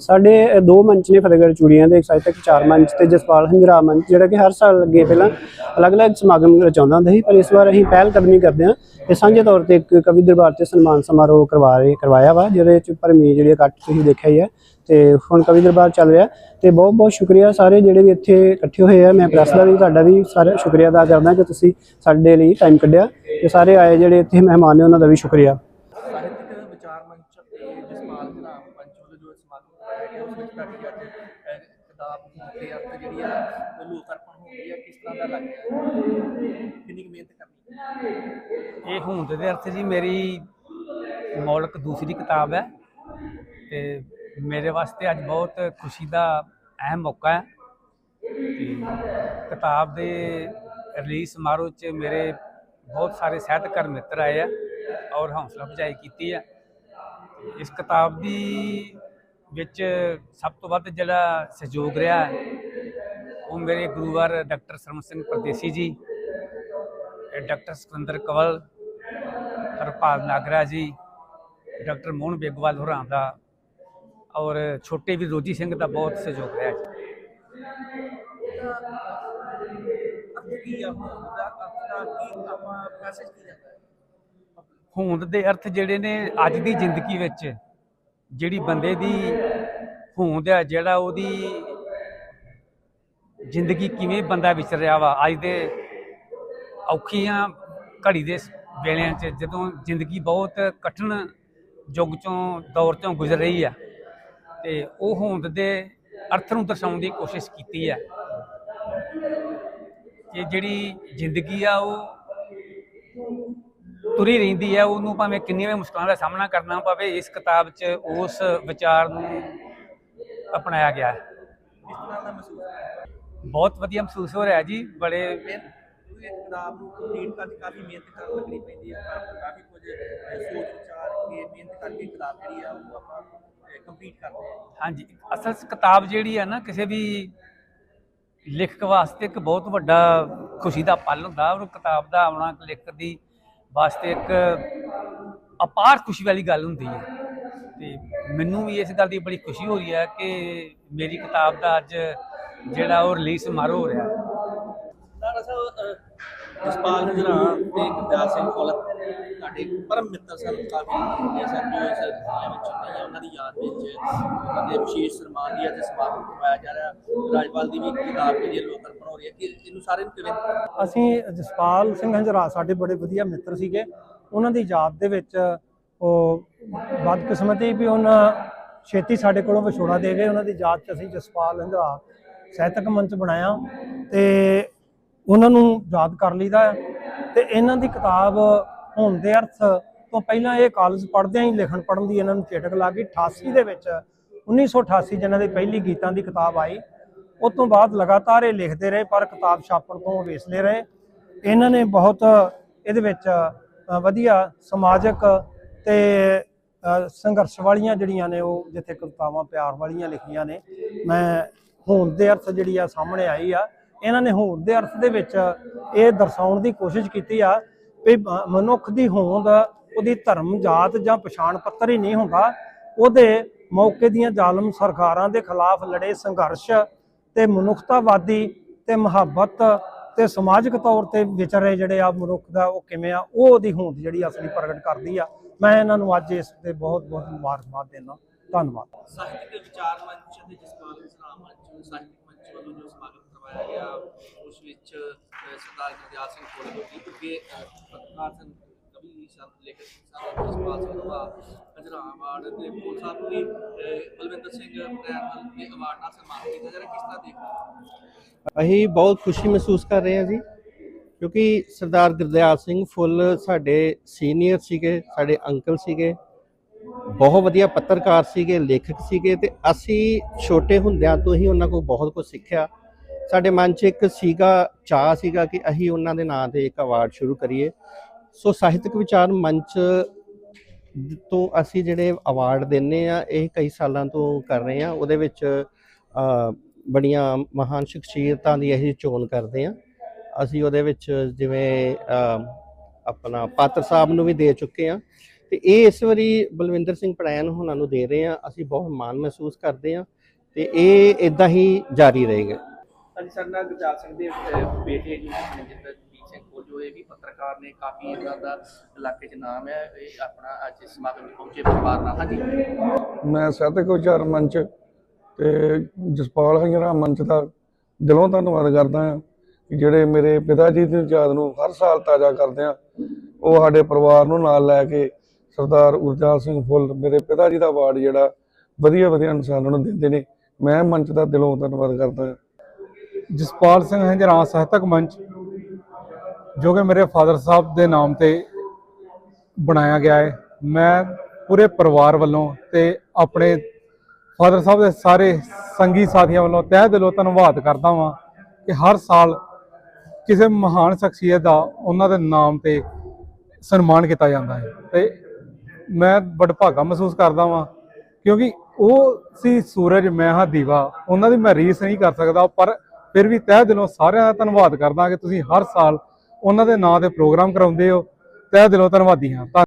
ਸਾਡੇ ਦੋ ਮੰਚ ਨੇ ਫਤਿਹਗੜ੍ਹ ਚੂੜੀਆਂ ਦੇ, ਇੱਕ ਸਾਹਿਤਕ ਚਾਰ ਮੰਚ ਤੇ ਜਸਪਾਲ ਹੰਜਰਾ ਮੰਚ, ਜਿਹੜਾ ਕਿ ਹਰ ਸਾਲ ਅੱਗੇ ਪਹਿਲਾਂ ਅਲੱਗ-ਅਲੱਗ ਸਮਾਗਮ ਰਚਾਉਂਦਾ ਹੁੰਦਾ ਸੀ, ਪਰ ਇਸ ਵਾਰ ਅਸੀਂ ਪਹਿਲ ਕਦਮੀ ਕਰਦੇ ਹਾਂ ਤੇ ਸਾਂਝੇ ਤੌਰ ਤੇ ਇੱਕ ਕਵੀ ਦਰਬਾਰ ਤੇ ਸਨਮਾਨ ਸਮਾਰੋਹ ਕਰਵਾ ਰਹੇ, ਕਰਵਾਇਆ ਵਾ, ਜਿਹਦੇ ਚ ਭਰਮੀ ਜਿਹੜੀ ਇਕੱਠ ਤੁਸੀਂ ਦੇਖਿਆ ਹੀ ਹੈ ਤੇ ਹੁਣ ਕਵੀ ਦਰਬਾਰ ਚੱਲ ਰਿਹਾ ਤੇ ਬਹੁਤ ਬਹੁਤ ਸ਼ੁਕਰੀਆ ਸਾਰੇ ਜਿਹੜੇ ਵੀ ਇੱਥੇ ਇਕੱਠੇ ਹੋਏ ਆ, ਮੈਂ ਪ੍ਰੈਸ ਦਾ ਵੀ, ਤੁਹਾਡਾ ਵੀ ਸਾਰਾ ਸ਼ੁਕਰੀਆ ਅਦਾ ਕਰਦਾ ਕਿ ਤੁਸੀਂ ਸਾਡੇ ਲਈ ਟਾਈਮ ਕੱਢਿਆ। ਤੇ ਸਾਰੇ ਆਏ ਜਿਹੜੇ ਇੱਥੇ ਮਹਿਮਾਨ ਨੇ ਉਹਨਾਂ ਦਾ ਵੀ ਸ਼ੁਕਰੀਆ। ਸਾਹਿਤਕ ਵਿਚਾਰ ਮੰਚ ਤੇ ਜਸਪਾਲ ਜਨਾਬ ਮੰਚ ਵੱਲੋਂ ਜੋ ਸਮਾਗਮ ਕਰਾਇਆ ਗਿਆ ਉਸ ਵਿੱਚ ਤੁਹਾਡੀ ਅੱਜ ਅਹ, ਕਿਤਾਬ ਦੇ ਅਰਥ ਜਿਹੜੀ ਆ ਉਹ ਲੋਕ ਅਰਪਣ ਹੋ ਰਹੀ ਹੈ ਕਿਸ ਤਰ੍ਹਾਂ ਦਾ ਲੱਗ ਰਿਹਾ ਹੈ? ਕਿੰਨੀ ਕੁ ਮਿਹਨਤ ਕਰਨੀ ਇਹ ਹੋਂਦ ਦੇ ਅਰਥ ਜੀ ਮੇਰੀ ਮੌਲਕ ਦੂਸਰੀ ਕਿਤਾਬ ਹੈ ਤੇ ਮੇਰੇ ਵਾਸਤੇ ਅੱਜ ਬਹੁਤ ਖੁਸ਼ੀ ਦਾ ਅਹਿਮ ਮੌਕਾ ਹੈ। ਕਿਤਾਬ ਦੇ ਰਿਲੀਜ਼ ਸਮਾਰੋਹ 'ਚ ਮੇਰੇ ਬਹੁਤ ਸਾਰੇ ਸਾਹਿਤਕਾਰ ਮਿੱਤਰ ਆਏ ਆ ਔਰ ਹੌਸਲਾ ਅਫਜ਼ਾਈ ਕੀਤੀ ਹੈ ਇਸ ਕਿਤਾਬ ਦੀ ਵਿੱਚ ਸਭ ਤੋਂ ਵੱਧ ਜਿਹੜਾ ਸਹਿਯੋਗ ਰਿਹਾ ਉਹ ਮੇਰੇ ਗੁਰੂਵਾਰ doctor Sarman Singh Pardesi ji doctor Sikandar Kawal Harpal Nagra ji doctor Mohan Begwal ਹੋਰਾਂ ਦਾ ਔਰ ਛੋਟੇ ਵੀ ਰੋਜੀ ਸਿੰਘ ਦਾ ਬਹੁਤ ਸਹਿਯੋਗ ਰਿਹਾ ਜੀ ਕੀ ਆ ਹੋਂਦ ਦਾ ਅਰਥ ਕੀ ਆਪਾਂ ਮੈਸੇਜ ਕੀ ਜਾਂਦਾ ਹੈ ਹੋਂਦ ਦੇ ਅਰਥ ਜਿਹੜੇ ਨੇ ਅੱਜ ਦੀ ਜ਼ਿੰਦਗੀ ਵਿੱਚ, ਜਿਹੜੀ ਬੰਦੇ ਦੀ ਹੋਂਦ ਹੈ ਜਿਹੜਾ ਉਹਦੀ ਜ਼ਿੰਦਗੀ ਕਿਵੇਂ ਬੰਦਾ ਵਿਚਰ ਰਿਹਾ ਵਾ, ਅੱਜ ਦੇ ਔਖੀਆਂ ਘੜੀ ਦੇ ਵੇਲਿਆਂ 'ਚ ਜਦੋਂ ਜ਼ਿੰਦਗੀ ਬਹੁਤ ਕਠਿਨ ਯੁੱਗ ਚੋਂ, ਦੌਰ ਚੋਂ ਗੁਜ਼ਰ ਰਹੀ ਆ, ਤੇ ਉਹ ਹੋਂਦ ਦੇ ਅਰਥ ਨੂੰ ਦਰਸਾਉਣ ਦੀ ਕੋਸ਼ਿਸ਼ ਕੀਤੀ ਹੈ ਕਿ ਜਿਹੜੀ ਜ਼ਿੰਦਗੀ ਆ ਉਹ ਤੁਰੀ ਰਹਿੰਦੀ ਹੈ ਉਹਨੂੰ ਭਾਵੇਂ ਕਿੰਨੀਆਂ ਵੀ ਮੁਸ਼ਕਲਾਂ ਦਾ ਸਾਹਮਣਾ ਕਰਨਾ ਪਵੇ ਇਸ ਕਿਤਾਬ 'ਚ ਉਸ ਵਿਚਾਰ ਨੂੰ ਅਪਣਾਇਆ ਗਿਆ ਹੈ। ਬਹੁਤ ਵਧੀਆ ਮਹਿਸੂਸ ਹੋ ਰਿਹਾ ਜੀ ਬੜੇ ਕਿਤਾਬ ਨੂੰ ਕੰਪਲੀਟ ਕਰਨ ਕਾਫੀ ਮਿਹਨਤ ਕਰਨ ਲੱਗਣੀ ਪੈਂਦੀ ਹੈ ਕਾਫੀ ਕੁਝ ਸੋਚ ਵਿਚਾਰ ਕੇ ਮਿਹਨਤ ਕਰਕੇ ਕਿਤਾਬ ਜਿਹੜੀ ਆ ਉਹ ਆਪਾਂ ਕੰਪਲੀਟ ਕਰਦੇ ਹਾਂ ਹਾਂਜੀ ਅਸਲ ਕਿਤਾਬ ਜਿਹੜੀ ਹੈ ਨਾ ਕਿਸੇ ਵੀ ਲੇਖਕ ਵਾਸਤੇ ਇੱਕ ਬਹੁਤ ਵੱਡਾ ਖੁਸ਼ੀ ਦਾ ਪਲ ਹੁੰਦਾ। ਉਹ ਕਿਤਾਬ ਦਾ ਆਉਣਾ ਲੇਖਕ ਦੀ ਵਾਸਤੇ ਇੱਕ ਅਪਾਰ ਖੁਸ਼ੀ ਵਾਲੀ ਗੱਲ ਹੁੰਦੀ ਹੈ। ਤੇ ਮੈਨੂੰ ਵੀ ਇਸ ਗੱਲ ਦੀ ਬੜੀ ਖੁਸ਼ੀ ਹੋ ਰਹੀ ਹੈ ਕਿ ਮੇਰੀ ਕਿਤਾਬ ਦਾ ਅੱਜ ਜਿਹੜਾ ਉਹ ਰਿਲੀਜ਼ ਸਮਾਰੋਹ ਹੋ ਰਿਹਾ। ਹੈ ਜਸਪਾਲ ਹਜਰਾ ਤੇ ਗੁਰਦਿਆਲ ਸਿੰਘ ਫੁੱਲ ਸਾਡੇ ਪਰਮ ਮਿੱਤਰ ਸਨ, ਕਾਫੀ ਇਹ ਜੋ ਇਸ ਜ਼ਿਲ੍ਹੇ ਵਿੱਚ ਨਹੀਂ ਉਹਨਾਂ ਦੀ ਯਾਦ ਵਿੱਚ ਉਹਨਾਂ ਦੇ ਵਿਸ਼ੇਸ਼ ਸਨਮਾਨ ਦੀ ਅੱਜ ਸਮਾਗਮ ਕਰਵਾਇਆ ਜਾ ਰਿਹਾ। ਰਾਜਪਾਲ ਦੀ ਵੀ ਕਿਤਾਬ ਜਿਹੜੀ ਹੈ ਲੋਕ ਰਹੀ ਹੈ। ਕਿ ਇਹਨੂੰ ਸਾਰੇ ਨੂੰ ਕਿਵੇਂ ਅਸੀਂ ਜਸਪਾਲ ਸਿੰਘ ਹੰਜਰਾ ਸਾਡੇ ਬੜੇ ਵਧੀਆ ਮਿੱਤਰ ਸੀਗੇ। ਉਹਨਾਂ ਦੀ ਯਾਦ ਦੇ ਵਿੱਚ ਉਹ ਬਦਕਿਸਮਤੀ ਵੀ ਉਹਨਾਂ ਛੇਤੀ ਸਾਡੇ ਕੋਲੋਂ ਵਿਛੋੜਾ ਦੇ ਗਏ। ਉਹਨਾਂ ਦੀ ਯਾਦ 'ਚ ਅਸੀਂ ਜਸਪਾਲ ਹੰਜਰਾ ਸਾਹਿਤਕ ਮੰਚ ਬਣਾਇਆ ਤੇ ਉਹਨਾਂ ਨੂੰ ਯਾਦ ਕਰ ਲਈਦਾ ਹੈ। ਤੇ ਇਹਨਾਂ ਦੀ ਕਿਤਾਬ ਹੋਣ ਦੇ ਅਰਥ ਤੋਂ ਪਹਿਲਾਂ ਇਹ ਕਾਲਜ ਪੜ੍ਹਦਿਆਂ ਹੀ ਲਿਖਣ ਪੜ੍ਹਨ ਦੀ ਇਹਨਾਂ ਨੂੰ ਚੇਟਕ ਲੱਗ ਗਈ। 88 ਦੇ ਵਿੱਚ 1988 ਜਿਹਨਾਂ ਦੀ ਪਹਿਲੀ ਗੀਤਾਂ ਦੀ ਕਿਤਾਬ ਆਈ। ਉਸ ਤੋਂ ਬਾਅਦ ਲਗਾਤਾਰ ਇਹ ਲਿਖਦੇ ਰਹੇ, ਪਰ ਕਿਤਾਬ ਛਾਪਣ ਤੋਂ ਵੇਸਲੇ ਰਹੇ। ਇਹਨਾਂ ਨੇ ਬਹੁਤ ਇਹਦੇ ਵਿੱਚ ਵਧੀਆ ਸਮਾਜਿਕ ਤੇ ਸੰਘਰਸ਼ ਵਾਲੀਆਂ ਜਿਹੜੀਆਂ ਨੇ ਉਹ ਜਿੱਥੇ ਕਵਿਤਾਵਾਂ ਪਿਆਰ ਵਾਲੀਆਂ ਲਿਖੀਆਂ ਨੇ। ਮੈਂ ਹੋਂਦ ਦੇ ਅਰਥ ਜਿਹੜੀ ਆ ਸਾਹਮਣੇ ਆਈ ਆ। ਇਹਨਾਂ ਨੇ ਹੋਂਦ ਦੇ ਅਰਥ ਦੇ ਵਿੱਚ ਇਹ ਦਰਸਾਉਣ ਦੀ ਕੋਸ਼ਿਸ਼ ਕੀਤੀ ਆ ਵੀ ਮਨੁੱਖ ਦੀ ਹੋਂਦ, ਉਹਦੀ ਧਰਮ, ਜਾਤ ਜਾਂ ਪਛਾਣ ਪੱਤਰ ਹੀ ਨਹੀਂ ਹੁੰਦਾ। ਉਹਦੇ ਮੌਕੇ ਦੀਆਂ ਜ਼ਾਲਮ ਸਰਕਾਰਾਂ ਦੇ ਖਿਲਾਫ ਲੜੇ ਸੰਘਰਸ਼ ਤੇ ਮਨੁੱਖਤਾਵਾਦੀ ਤੇ ਮੁਹੱਬਤ ਤੇ ਸਮਾਜਿਕ ਤੌਰ ਤੇ ਵਿਚਰੇ ਜਿਹੜੇ ਆ ਮਨੁੱਖ ਦਾ ਉਹ ਕਿਵੇਂ ਆ, ਉਹ ਉਹਦੀ ਹੋਂਦ ਜਿਹੜੀ ਅਸਲੀ ਪ੍ਰਗਟ ਕਰਦੀ ਆ। ਮੈਂ ਇਹਨਾਂ ਨੂੰ ਅੱਜ ਇਸ ਤੇ ਬਹੁਤ ਬਹੁਤ ਮੁਬਾਰਕਬਾਦ ਦੇਣਾ ਧੰਨਵਾਦ। ਸਾਹਿਤਕ ਵਿਚਾਰ ਮੰਚ ਅਤੇ ਜਸਪਾਲ ਹਜਰਾ ਮੰਚ, ਸਾਹਿਤਕ ਮੰਚ ਵੱਲੋਂ ਜੋ ਸਮਾਗਮ ਕਰਵਾਇਆ ਗਿਆ ਉਸ ਵਿੱਚ ਅਹ, ਸਰਦਾਰ ਗੁਰਦਿਆਲ ਸਿੰਘ ਫੁੱਲ ਜੋ ਕਿ ਅੱਗੇ ਅਹ, ਪੱਤਰਕਾਰ ਸਨ ਜਸਪਾਲ ਸਿੰਘ ਦਾ ਹਜਰਾ ਅਵਾਰਡ ਤੇ ਫੁੱਲ ਸਾਹਿਬ ਨੂੰ ਬਲਵਿੰਦਰ ਸਿੰਘ ਪ੍ਰੈਰਮਲ ਦੇ ਅਵਾਰਡ ਨਾਲ ਸਨਮਾਨਿਤ ਕੀਤਾ ਜਾ ਰਿਹਾ। ਕਿਸ ਤਰ੍ਹਾਂ ਦੇਖਦੇ ਅਸੀਂ ਬਹੁਤ ਖੁਸ਼ੀ ਮਹਿਸੂਸ ਕਰ ਰਹੇ ਹਾਂ ਜੀ ਕਿਉਂਕਿ ਸਰਦਾਰ ਗੁਰਦਿਆਲ ਸਿੰਘ ਫੁੱਲ ਸਾਡੇ ਸੀਨੀਅਰ ਸੀਗੇ ਸਾਡੇ ਅੰਕਲ ਸੀਗੇ ਬਹੁਤ ਵਧੀਆ ਪੱਤਰਕਾਰ ਸੀਗੇ ਲੇਖਕ ਸੀਗੇ ਤੇ ਅਸੀਂ ਛੋਟੇ ਹੁੰਦਿਆਂ ਤੋਂ ਹੀ ਉਹਨਾਂ ਕੋਲ ਬਹੁਤ ਕੁਝ ਸਿੱਖਿਆ। ਸਾਡੇ ਮਨ 'ਚ ਇੱਕ ਸੀਗਾ ਚਾਹ ਸੀਗਾ ਕਿ ਅਸੀਂ ਉਹਨਾਂ ਦੇ ਨਾਂ ਤੇ ਇੱਕ ਅਵਾਰਡ ਸ਼ੁਰੂ ਕਰੀਏ। ਸੋ ਸਾਹਿਤਕ ਵਿਚਾਰ ਮੰਚ ਤੋਂ ਅਸੀਂ ਜਿਹੜੇ ਅਵਾਰਡ ਦਿੰਨੇ ਆ, ਇਹ ਕਈ ਸਾਲਾਂ ਤੋਂ ਕਰ ਰਹੇ ਆ ਉਹਦੇ ਵਿੱਚ ਬੜੀਆਂ ਮਹਾਨ ਸ਼ਖਸੀਅਤਾਂ ਦੀ ਅਸੀਂ ਚੋਣ ਕਰਦੇ ਆ ਅਸੀਂ ਉਹਦੇ ਵਿੱਚ ਜਿਵੇਂ ਆਪਣਾ ਪਾਤਰ ਸਾਹਿਬ ਨੂੰ ਵੀ ਦੇ ਚੁੱਕੇ ਆ ਤੇ ਇਹ ਇਸ ਵਾਰੀ ਬਲਵਿੰਦਰ ਸਿੰਘ ਪੜੈਨ ਉਹਨਾਂ ਨੂੰ ਦੇ ਰਹੇ ਆ ਅਸੀਂ ਬਹੁਤ ਮਾਣ ਮਹਿਸੂਸ ਕਰਦੇ ਆ ਤੇ ਇਹ ਇਦਾਂ ਹੀ ਜਾਰੀ ਰਹੇਗਾ। ਅੱਜ ਸਾਡੇ ਨਾਲ ਗੁਰਜਾਲ ਸਿੰਘ ਦੇ ਅਹ, ਬੇਟੇ ਜੀ ਮਨਜਿੰਦਰ ਸਿੰਘ ਕੋਲ ਜੋ ਇਹ ਵੀ ਪੱਤਰਕਾਰ ਨੇ ਕਾਫੀ ਇਹਨਾਂ ਦਾ ਇਲਾਕੇ 'ਚ ਨਾਮ ਹੈ ਇਹ ਆਪਣਾ ਅੱਜ ਇਸ ਸਮਾਗਮ 'ਚ ਪਹੁੰਚੇ ਪਰਿਵਾਰ ਨਾਲ। ਹਾਂਜੀ। ਮੈਂ ਸਾਹਿਤਕ ਉਚਾਰ ਮੰਚ ਤੇ ਜਸਪਾਲ ਹੰਗਰਾ ਮੰਚ ਦਾ ਦਿਲੋਂ ਧੰਨਵਾਦ ਕਰਦਾ ਹਾਂ ਕਿ ਜਿਹੜੇ ਮੇਰੇ ਪਿਤਾ ਜੀ ਦੀ ਯਾਦ ਨੂੰ ਹਰ ਸਾਲ ਤਾਜ਼ਾ ਕਰਦੇ ਆ ਉਹ ਸਾਡੇ ਪਰਿਵਾਰ ਨੂੰ ਨਾਲ ਲੈ ਕੇ ਸਰਦਾਰ ਗੁਰਜਾਲ ਸਿੰਘ ਫੁੱਲ ਮੇਰੇ ਪਿਤਾ ਜੀ ਦਾ ਅਵਾਰਡ ਜਿਹੜਾ ਵਧੀਆ ਵਧੀਆ ਇਨਸਾਨਾਂ ਨੂੰ ਦਿੰਦੇ ਨੇ ਮੈਂ ਮੰਚ ਦਾ ਦਿਲੋਂ ਧੰਨਵਾਦ ਕਰਦਾ ਹਾਂ। ਜਸਪਾਲ ਸਿੰਘ ਹੰਜਰਾ ਸਾਹਿਤਕ ਮੰਚ, ਜੋ ਕਿ ਮੇਰੇ ਫਾਦਰ ਸਾਹਿਬ ਦੇ ਨਾਮ ਤੇ ਬਣਾਇਆ ਗਿਆ ਹੈ। ਮੈਂ ਪੂਰੇ ਪਰਿਵਾਰ ਵੱਲੋਂ ਤੇ ਆਪਣੇ ਫਾਦਰ ਸਾਹਿਬ ਦੇ ਸਾਰੇ ਸੰਗੀ ਸਾਥੀਆਂ ਵੱਲੋਂ ਤਹਿ ਦਿਲੋਂ ਧੰਨਵਾਦ ਕਰਦਾ ਹਾਂ ਕਿ ਹਰ ਸਾਲ ਕਿਸੇ ਮਹਾਨ ਸ਼ਖਸੀਅਤ ਦਾ ਉਹਨਾਂ ਦੇ ਨਾਮ ਤੇ ਸਨਮਾਨ ਕੀਤਾ ਜਾਂਦਾ ਹੈ। ਤੇ ਮੈਂ ਵਡਭਾਗਾ ਮਹਿਸੂਸ ਕਰਦਾ ਹਾਂ ਕਿਉਂਕਿ ਉਹ ਸੀ ਸੂਰਜ, ਮੈਂ ਹਾਂ ਦੀਵਾ, ਉਹਨਾਂ ਦੀ ਮੈਂ ਰੀਸ ਨਹੀਂ ਕਰ ਸਕਦਾ, ਪਰ ਫਿਰ ਵੀ ਤਹਿ ਦਿਲੋਂ ਸਾਰਿਆਂ ਦਾ ਧੰਨਵਾਦ ਕਰਦਾ ਕਿ ਤੁਸੀਂ ਹਰ ਸਾਲ ਉਹਨਾਂ ਦੇ ਨਾਂ ਦੇ ਪ੍ਰੋਗਰਾਮ ਕਰਾਉਂਦੇ ਹੋ। ਤਹਿ ਦਿਲੋਂ ਧੰਨਵਾਦੀ ਹਾਂ। ਧੰਨ-